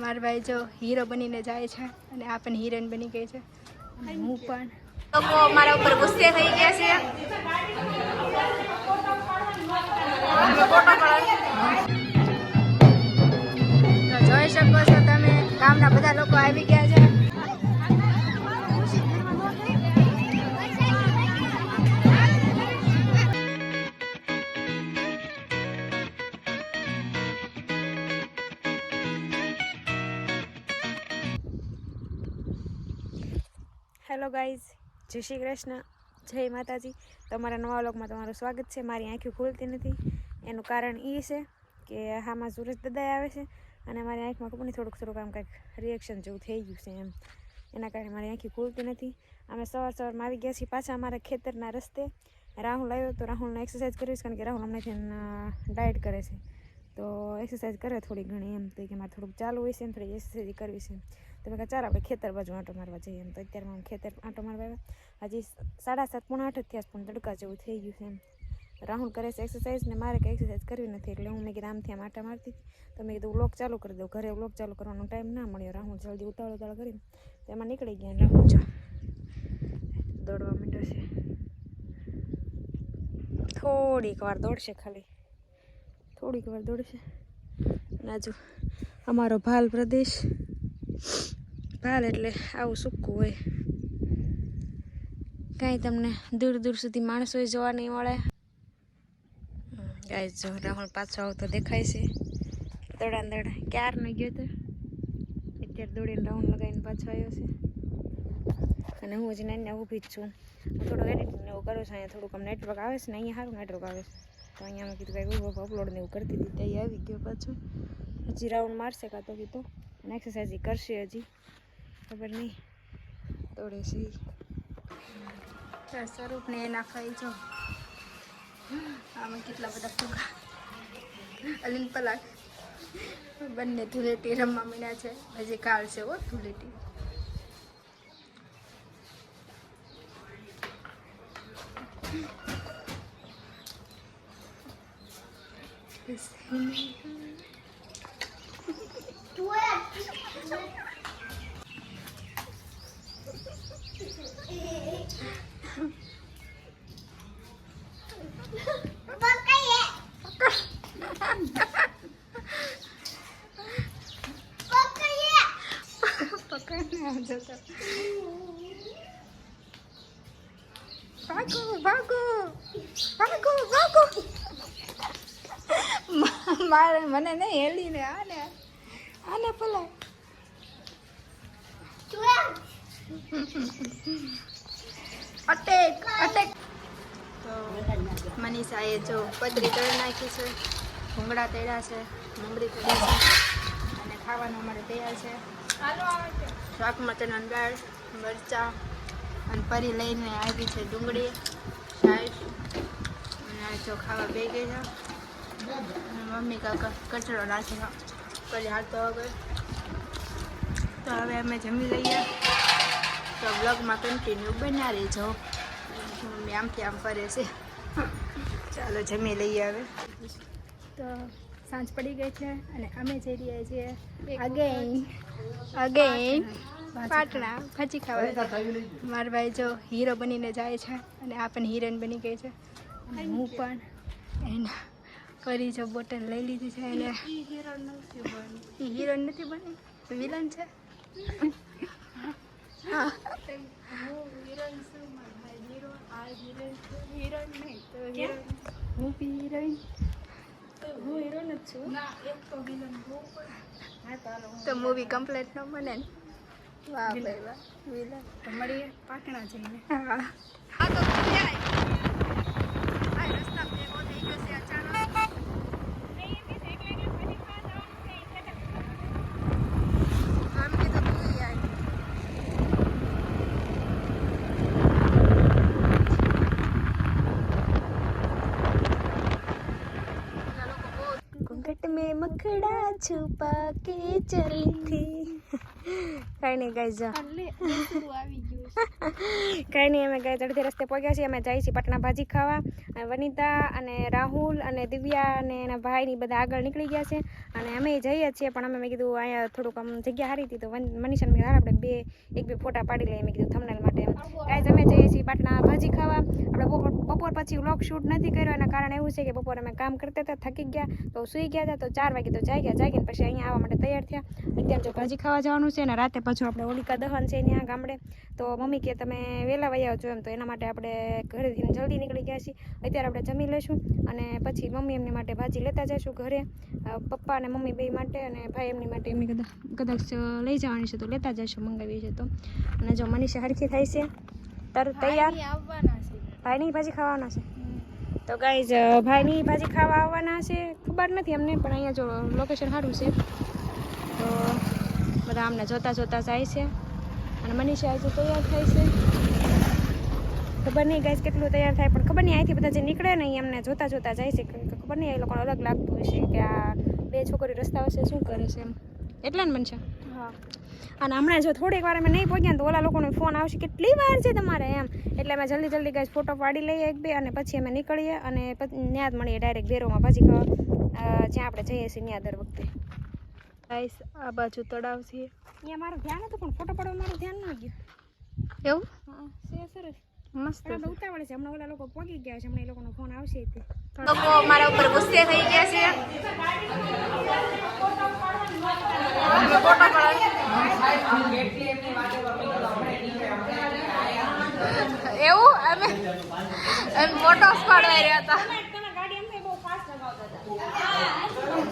મારા ભાઈ જો હીરો બનીને જાય છે અને આ પણ હિરોઈન બની ગઈ છે. હું પણ. લોકો મારા ઉપર ગુસ્સે થઈ ગયા છે. જોઈ શકો છો તમે. ગામના બધા લોકો આવી ગયા છે. હેલો ગાઈઝ જય શ્રી કૃષ્ણ. જય માતાજી. તમારા નવા વ્લોગમાં તમારું સ્વાગત છે. મારી આંખી ખુલતી નથી. એનું કારણ એ છે કે હામાં સુરજ દદાઈ આવે છે અને મારી આંખમાં ખબર થોડુંક થોડુંક આમ કંઈક રિએક્શન જેવું થઈ ગયું છે એમ. એના કારણે મારી આંખી ખુલતી નથી. અમે સવાર સવારમાં આવી ગયા છીએ પાછા અમારા ખેતરના રસ્તે. રાહુલ આવ્યો તો રાહુલને એક્સરસાઇઝ કરીશ કારણ કે રાહુલ હમણાંથી ડાયટ કરે છે. તો એક્સરસાઇઝ કરે થોડી ઘણી એમ. તો કે મારે થોડુંક ચાલુ હોય છે ને થોડી એક્સરસાઇઝ કરવી છે. તો મેં કહ્યું ચાલ આપણે ખેતર બાજુ આંટો મારવા જઈએ એમ તો અત્યારમાં ખેતર આંટો મારવા આવ્યા. હજી સાડા સાત, પૂણા આઠ થયા પણ તડકા જેવું થઈ ગયું છે એમ. રાહુલ કરે છે એક્સરસાઇઝ ને મારે કંઈ એક્સરસાઇઝ કરવી નથી, એટલે હું મેં કીધું આમથી આમ આટા મારતી. તો મેં કીધું વ્લોગ ચાલુ કરી દઉં, ઘરે વ્લોગ ચાલુ કરવાનો ટાઈમ ના મળ્યો. રાહુલ જલ્દી ઉતાવળ ઉતાવળ કરીને એમાં નીકળી ગયા રાહુલ. જો દોડવા માંડ્યો છે. થોડીક વાર દોડશે ખાલી. થોડીક વાર દોડશે. અને હજુ અમારો ભાલ પ્રદેશ ભાલ એટલે આવું સૂકું હોય. કાંઈ તમને દૂર દૂર સુધી માણસો જોવા નહીં મળે. ગાય જો રાહુલ પાછો આવતો દેખાય છે. દોડા દોડા ક્યારનો ગયો તો? અત્યારે દોડીને રાઉન્ડ લગાવીને પાછો આવ્યો છે. અને હું હજી નાની ઊભી જ છું. હું થોડું એડિટિંગ એવું કરું છું, અહીંયા થોડુંક આમ નેટવર્ક આવે છે ને અહીંયા સારું નેટવર્ક આવે છે. તો અહીંયા મેં કીધું કાંઈ અપલોડ ને એવું કરતી હતી ત્યાં આવી ગયો પાછો. હજી રાઉન્ડ મારશે કાં તો કીધું. અને એક્સરસાઇઝ કરશે હજી. ખબર નહીં. તોડે છે. સ્વરૂપને એના ખાઈ જો. આમાં કેટલા બધા ફૂગા. અલીન પલાક બંને ધૂળેટી રમવા મીના છે. હજી કાળ છે હો ધૂળેટી. પકડને આવજો તો ભાગો ભાગો ભાગો ભાગો મા- મારે મને નહીં હેલીને આને. આને પલાય અટેક અટેક. તો મનીષાએ જો પતરી તળી નાખી છે, ભૂંગળા તળ્યા છે, મમરી તળી છે, અને ખાવાનું અમારે તૈયાર છે. શાક, મટન અંદાળ મરચાં અને પરી લઈને આવી છે ડુંગળી સાઈડ અને જો ખાવા બે ગઈ મમ્મી કાકા કચરો નાખીને પછી હાલતો હવે તો હવે અમે જમી લઈએ. તો બ્લોગમાં કન્ટિન્યુ બના જો મમ્મી આમથી આમ ફરે છે. ચાલો જમી લઈએ હવે. તો સાંજ પડી ગઈ છે અને અમે જઈ રહ્યા છીએ અગેન અગેન પાટણા. ભાજી ખાવા. મારા ભાઈ જો હીરો બનીને જાય છે અને આ પણ હિરોઈન બની ગઈ છે. અને હું પણ એના કરી જો બોટલ લઈ લીધી છે એને એ હિરોઈન નથી બની? વિલન છે? હા. હું બી હિરોઈન? હું હિરોઈન જ છું. તો મૂવી કમ્પ્લીટ ન બને ને? વાહ ભાઈ વાહ વિલન. તો મળીએ પાટણા જઈને હા. તો છુપા કે ચલી થી કાઈ નહીં ગાઈ આવી ગયું. કાંઈ નહીં, અમે ગઈ અડધે રસ્તે પહોંચ્યા છીએ. અમે જઈએ છીએ પટના ભાજી ખાવા. વનિતા અને રાહુલ અને દિવ્યા અને એના ભાઈની બધા આગળ નીકળી ગયા છે. અને અમે જઈએ છીએ, પણ અમે મેં કીધું અહીંયા થોડુંક આમ જગ્યા હારી હતી, તો મનીષા મેં આપણે બે, એક બે ફોટા પાડી લઈએ. મેં કીધું થમનેલ માટે કાંઈ અમે જઈએ છીએ પાટના ભાજી ખાવા. આપણે બપોર બપોર પછી વ્લોગ શૂટ નથી કર્યો, એના કારણ એવું છે કે બપોર અમે કામ કરતા હતા, થકી ગયા, તો સૂઈ ગયા હતા, તો ચાર વાગે તો જાગ્યા, જાગીને પછી અહીંયા આવવા માટે તૈયાર થયા. અત્યારે જો ભાજી ખાવા જવાનું છે અને રાતે પાછું આપણે હોલિકા દહન છે ત્યાં ગામડે, તો મમ્મી કે તમે વહેલા વયા છો એમ તો એના માટે આપણે ઘરેથી જલ્દી નીકળી ગયા છીએ. અત્યારે આપણે જમી લઈશું અને પછી મમ્મી એમની માટે ભાજી લેતા જઈશું ઘરે. પપ્પા અને મમ્મી બે માટે અને ભાઈ એમની માટે એમની કદાચ કદાચ લઈ જવાની છે તો લેતા જઈશું મંગાવી છે તો. અને જો મનીષા હરખી થાય છે તરત તૈયાર? આવવાના છે. ભાઈની ભાજી ખાવાના છે? તો ગાઈઝ ભાઈની ભાજી ખાવા આવવાના છે ખબર નથી અમને પણ અહીંયા જો લોકેશન સારું છે. તો બધા અમને જોતા જોતા જાય છે. અને મનીષા આજે તૈયાર થાય છે. ખબર નહીં ગાઈસ કેટલું તૈયાર થાય પણ ખબર નહીં અહીંથી બધા જે નીકળે ને એમને અમને જોતા જોતા જાય છે. કે ખબર નહીં એ લોકોને અલગ લાગતું હશે કે આ બે છોકરી રસ્તા હશે શું કરે છે એમ. એટલે ને મનીષા? હા. અને હમણાં જો થોડીક વાર અમે નહીં પહોંચ્યા તો ઓલા લોકોનો ફોન આવશે કેટલી વાર છે તમારે એમ. એટલે અમે જલ્દી જલ્દી ગાઈસ ફોટો પાડી લઈએ એક બે અને પછી અમે નીકળીએ અને પછી ત્યાં જ મળીએ ડાયરેક્ટ બેરોમાં. પછી જ્યાં આપણે જઈએ છીએ ત્યાં દર વખતે. ગાઈસ આ બાજુ તળાવ છે. અહીંયા મારું ધ્યાન હતું પણ ફોટો પાડવા મારું ધ્યાન ન ગયું. એવું? હા સરસ. મસ્ત ઉતાવળ છે હમણાં ઓલા લોકો પહોંચી ગયા છે હમણાં એ લોકોનો ફોન આવશે તે. લોકો મારા ઉપર ગુસ્સે થઈ ગયા છે. એવું? અમે એમ ફોટોસ પાડવા રહ્યા હતા.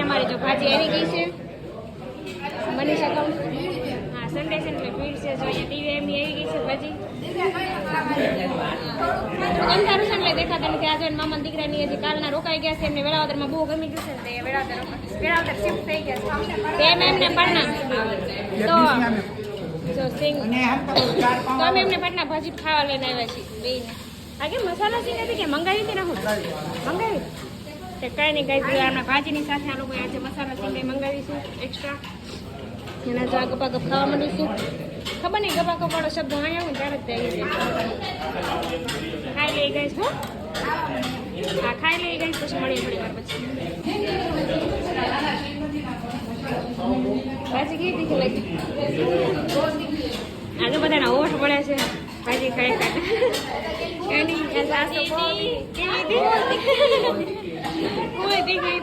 અમારો જો ભાજી આવી ગઈ છે. મનીષા કહું. હા સન્ડે છે એટલે ભીડ છે જો ટીવી એમની આવી ગઈ છે ભાજી. અંધારું છે એટલે દેખાતા નથી. આજે મામા દીકરાની હજી કાલના રોકાઈ ગયા છે. એમને વેળાવદરમાં બહુ ગમી ગયું છે તે વેળાવદર વેળાવદર શિફ્ટ થઈ ગયા છે. તે એમને પટના તો તો અમે એમને પટના ભાજી ખાવા લઈને આવ્યા છીએ. આ કે મસાલા સિંગ હતી કે મંગાવી હતી રાહુલ મંગાવી? તે કાંઈ નહીં ગાઈ આમના ભાજીની સાથે આ લોકો આજે મસાલા સિંગ મંગાવીશું એક્સ્ટ્રા એના જો આ ગપા ગપ ખાવા માંડીશું ખબર નહીં ગપા ગપ વાળો શબ્દ અહીંયા હું ત્યારે જ તે ખાઈ લઈ ગઈ હો. હા, ખાઈ લઈ ગઈ પછી મળીએ થોડી વાર પછી. ભાજી કેવી તીખી લાગી? આજે બધાના ઓઠ પડે છે. ભાજી ખાઈ ખાઈ. એની એ સાસ તો બહુ તીખી. કેવી તીખી કોઈ તીખી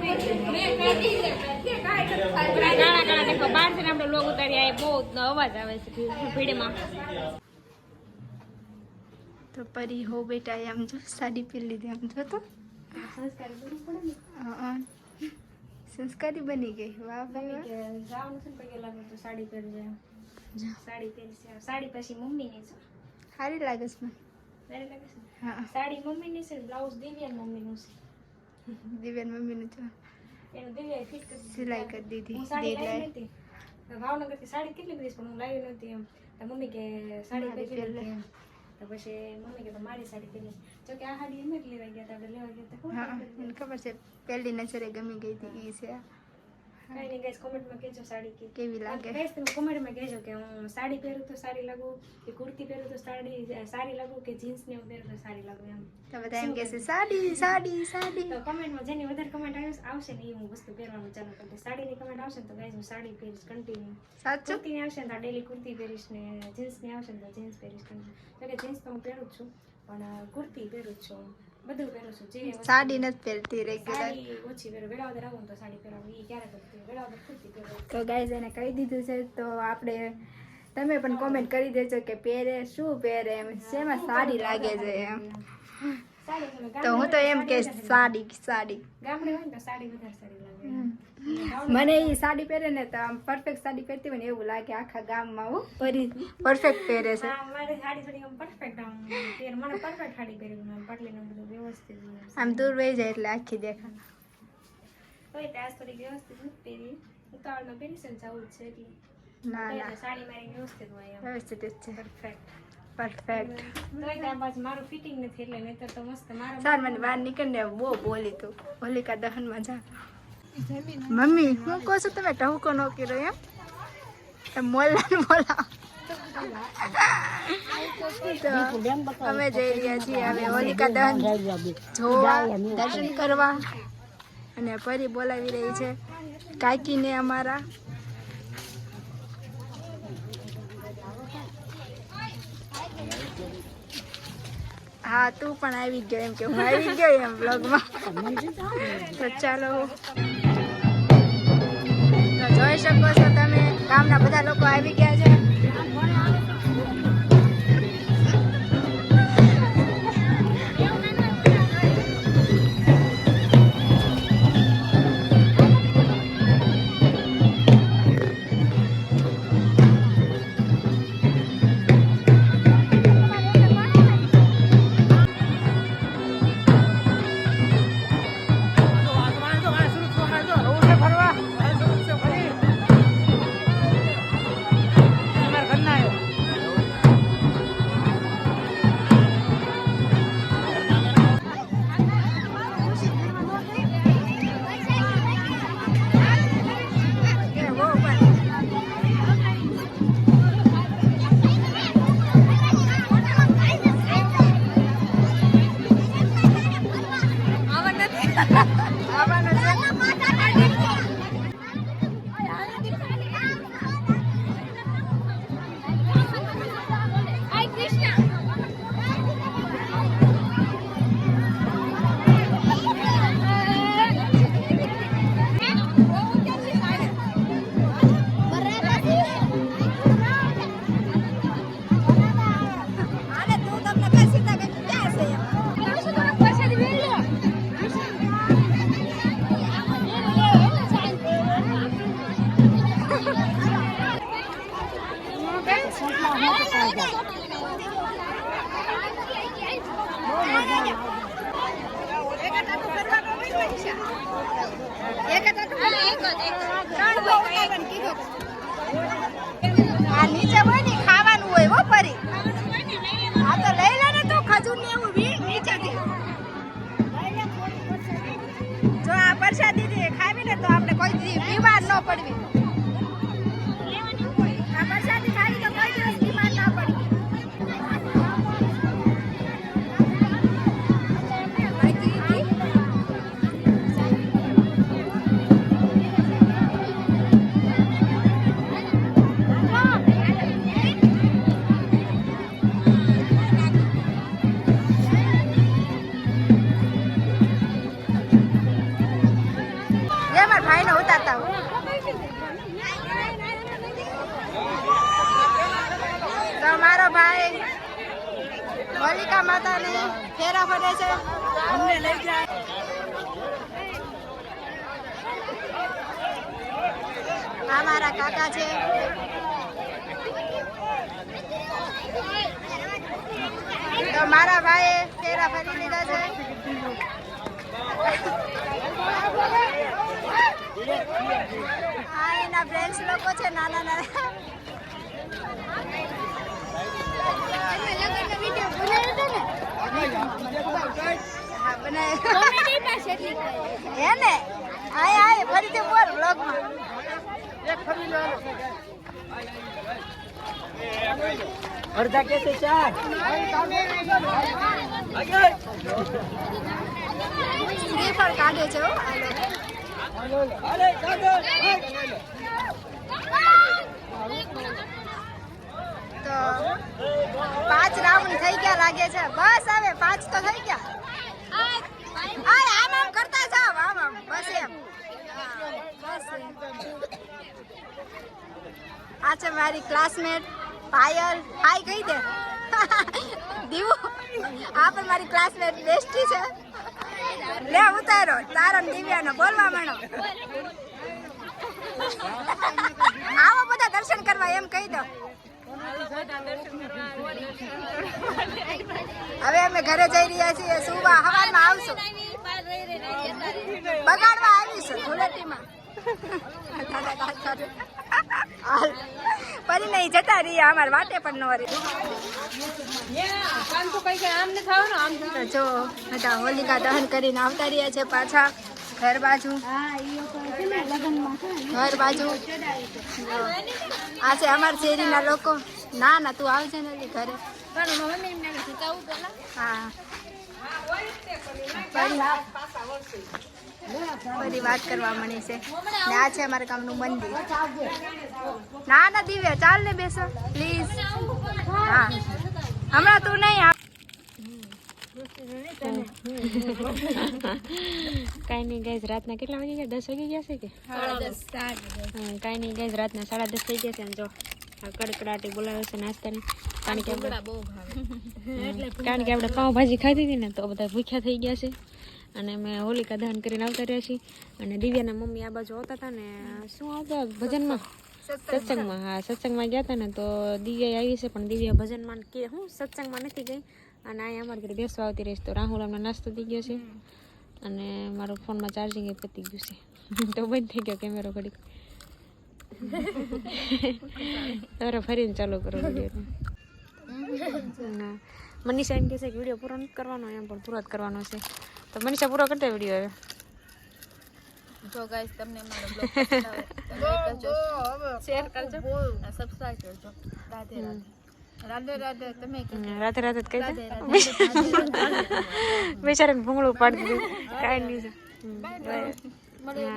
હતી કાળા કાળા દેખો બહાર છે ને આપણે લોગ ઉતારી બહુ અવાજ આવે છે ભીડમાં. તો પરી હો બેટા એમ જો સાડી પહેરી લીધી આમ જો તો. સંસ્કારી બની ગઈ. વાહ ભાઈ. જવાનું છે પગે લાગે તો સાડી પહેરજે. સાડી પહેરશે સાડી પછી મમ્મીની છે. સારી લાગે છે મને. સારી લાગે છે હા. સાડી મમ્મીની છે બ્લાઉઝ દિવ્યાન મમ્મીનું છે. દિવ્યાન મમ્મીનું જો એનું દિવ્યાએ ફિટ કરી સિલાઈ કરી દીધી. હું સાડી લાવી નથી ભાવનગરથી સાડી કેટલી બધી છે, પણ હું લાવી નથી એમ. તો મમ્મી કે સાડી તો પછી મમ્મી કે મારી સાડી પહેરી જો કે આ સાડી એમ જ લેવા ગયા હતા આપણે લેવા ગયા હતા ખબર છે પહેલી નજરે ગમી ગઈ હતી એ છે. કઈ નહીં ગાઈસ કોમેન્ટમાં કહેજો સાડી કે કેવી લાગે? ગાઈસ તમે કોમેન્ટમાં કહેજો કે હું સાડી પહેરું તો સારી લાગુ કે કુર્તી પહેરું તો સાડી સારી લાગુ કે જીન્સ ને એવું પહેરું તો સારી લાગુ એમ. તો બધા એમ કહેશે સાડી સાડી સાડી. તો કમેન્ટમાં જેની વધારે કમેન્ટ આવશે ને એ હું વસ્તુ પહેરવાનું ચાલુ કરી દઈશ. સાડીની કમેન્ટ આવશે ને તો ગાઈસ હું સાડી પહેરીશ કન્ટિન્યુ સાચું? કુર્તીની આવશે ને તો ડેલી કુર્તી પહેરીશ ને જીન્સની આવશે ને તો જીન્સ પહેરીશ કન્ટિન્યુ તો કે જીન્સ તો હું પહેરું જ છું પણ કુર્તી પહેરું જ છું બધું પહેરું છું. જે સાડી નથી પહેરતી રેગ્યુલર સાડી ઓછી પહેરું. વેળાવદર આવું તો સાડી પહેરવાનું એ ક્યારેક જ પહેરું. વેળાવદર કુર્તી પહેરું. તો ગાઈઝ એને કહી દીધું છે તો આપણે તમે પણ કોમેન્ટ કરી દેજો કે પહેરે શું પહેરે એમ. શેમાં સારી લાગે છે એમ. તો હું તો એમ કે સાડી સાડી ગામડે હોય તો સાડી વધારે સારી લાગે મને એ સાડી પહેરે ને તો આમ પરફેક્ટ સાડી પહેરતી હોય ને એવું લાગે આખા ગામમાં હું. પરી પરફેક્ટ પહેરે છે. મારે સાડી થોડી આમ પરફેક્ટ આમ મને પરફેક્ટ સાડી પહેરી ગમે આમ પાટલીને બધું વ્યવસ્થિત આમ દૂર વહી જાય એટલે આખી દેખાય. હોય તો આજ થોડી વ્યવસ્થિત નથી પહેરી. ઉતાવળમાં પહેરી છે ને જવું જ છે એટલે. ના ના. સાડી મારી વ્યવસ્થિત હોય વ્યવસ્થિત છે. પરફેક્ટ પરફેક્ટ તોય ત્યાં મારું ફિટિંગ નથી એટલે નહીતર તો મસ્ત મારો ચાલ મને બહાર નીકળને બહુ બોલી તું. હોલિકા દહનમાં જા. મમ્મી, હું કહું છું તમે ટહુકો નો કર્યો એમ? મોલા બોલા અમે જઈ રહ્યા છીએ હવે હોલિકા દહન જોવા, દર્શન કરવા. અને ફરી બોલાવી રહી છે કાકીને અમારા. હા, તું પણ આવી ગયો એમ કે હું આવી ગયો એમ બ્લોગમાં તો ચાલો જોઈ શકો છો તમે. ગામના બધા લોકો આવી ગયા છે. ha ha આ નીચે હોય ને, ખાવાનું હોય હો ફરી. આ તો લઈ લે તું ખજૂર ને નીચેથી. જો આ પ્રસાદી ખાવી તો આપણે કોઈ બીમાર ન પડવી. ભાઈ. હોલિકા માતાની ફેરા ફરે છે. અમને લઈ જાય. આ મારા કાકા છે. તો મારા ભાઈએ ફેરા ફરી લીધા છે. હા, એના ફ્રેન્ડ્સ લોકો છે, નાના નાના હા, બનાવ્યો. હે ને આય આય ફરીથી બોલ વ્લોગમાં અડધા કે છે ચાર શ્રીફળ કાઢે છે હો તો પાંચ રાઉન્ડ થઈ ગયા લાગે છે. બસ હવે પાંચ તો થઈ ગયા આય આમ આમ કરતા જાવ આમ આમ બસ એમ હા, બસ એમ. આ છે મારી ક્લાસમેટ પાયલ. હાય કહી દે. દીવું. આ પણ મારી ક્લાસમેટ બેસ્ટી છે. લે, ઉતારો. તારો ને દિવ્યાનો, બોલવા માંડો. આવો બધા દર્શન કરવા, એમ કહી દો. હવે અમે ઘરે જઈ રહ્યા છીએ. સુવા હવારમાં આવશું. બગાડવા આવીશું. ધૂળેટીમાં. પછી નહીં જતા રહીએ અમારે વાટે પણ ન રહી. જો, બધા હોલિકા દહન કરીને આવતા રહ્યા છે પાછા ઘર બાજુ. ઘર બાજુ. આ છે અમારા શેરીના લોકો ના ના, તું આવજે ને હજી ઘરે. હા. બધી વાત કરવા મળી છે. ને આ છે અમારા ગામનું મંદિર. ના ના દિવ્યા ચાલ ને બેસો. પ્લીઝ હા. હમણાં તું નહીં કાંઈ નહીં ગાઈઝ રાતના કેટલા વાગી ગયા? દસ વાગી ગયા છે કે? હા, કાંઈ નહીં ગાઈઝ રાતના સાડા દસ થઈ ગયા છે ને જો કડકડાટી બોલાવે છે નાસ્તાની. કારણ કે કારણ કે આપણે પાઉંભાજી ખાધી હતી ને તો બધા ભૂખ્યા થઈ ગયા છે. અને મેં હોલિકા દહન કરીને આવતા રહ્યા છીએ. અને દિવ્યાના મમ્મી આ બાજુ આવતા હતા ને શું આવતા? ભજનમાં? સત્સંગમાં, હા, સત્સંગમાં ગયા હતા ને તો દિવ્યા આવી છે, પણ દિવ્યા ભજનમાં કે હું સત્સંગમાં નથી ગઈ. અને અહીંયા અમારી ઘરે બેસવા આવતી રહીશ તો રાહુલ અમને નાસ્તો થઈ ગયો છે. અને મારો ફોનમાં ચાર્જિંગ એ પતી ગયું છે. તો બંધ થઈ ગયો કેમેરો ઘડીક. તમારે ફરીને ચાલુ કરો વીડિયો મનીષા એમ કહે છે કે વીડિયો પૂરો નથી કરવાનો, એમ પણ પૂરો જ કરવાનો છે. તો મનીષા પૂરો કરતા વીડિયો હવે. જો ગાઈસ તમને મારો બ્લોગ પસંદ આવે તો લાઈક કરજો. શેર કરજો. અને સબસ્ક્રાઇબ કરજો. રાધે રાધે. રાધે રાધે તમે રાતે જ કહી દે. રાધે રાધે બેચારાને ભૂંગળું પાડી દીધું. કાંઈ નહીં.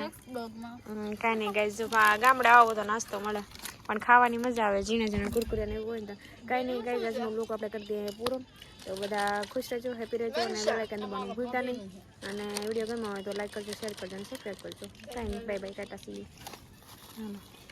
નેક્સ્ટ બ્લોગમાં કાંઈ નહીં ગાય જો ગામડે આવો બધો નાસ્તો મળે. પણ ખાવાની મજા આવે, ઝીણા ઝીણા કુરકુરિયા ને એવું હોય ને કાંઈ નહીં, કઈ આજનો લોકો આપણે કરી દઈએ પૂરો. તો બધા ખુશ રહેજો હેપી રહેજો અને બેલાઇકન દબાવવાનું ભૂલતા નહીં. અને વીડિયો ગમ્યો હોય તો લાઈક કરજો શેર કરજો અને સબસ્ક્રાઈબ કરજો. કાંઈ નહીં bye bye tata see you